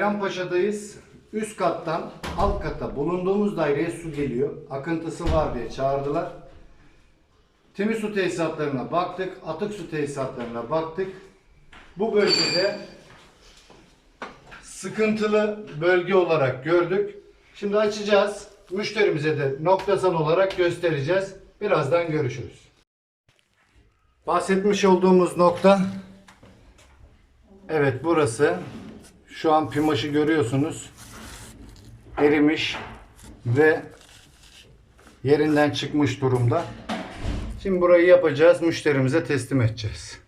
Bayrampaşa'dayız. Üst kattan alt kata bulunduğumuz daireye su geliyor. Akıntısı var diye çağırdılar. Temiz su tesisatlarına baktık. Atık su tesisatlarına baktık. Bu bölgede sıkıntılı bölge olarak gördük. Şimdi açacağız. Müşterimize de noktasal olarak göstereceğiz. Birazdan görüşürüz. Bahsetmiş olduğumuz nokta Evet burası. Şu an pimaşı görüyorsunuz. Erimiş ve yerinden çıkmış durumda. Şimdi burayı yapacağız. Müşterimize teslim edeceğiz.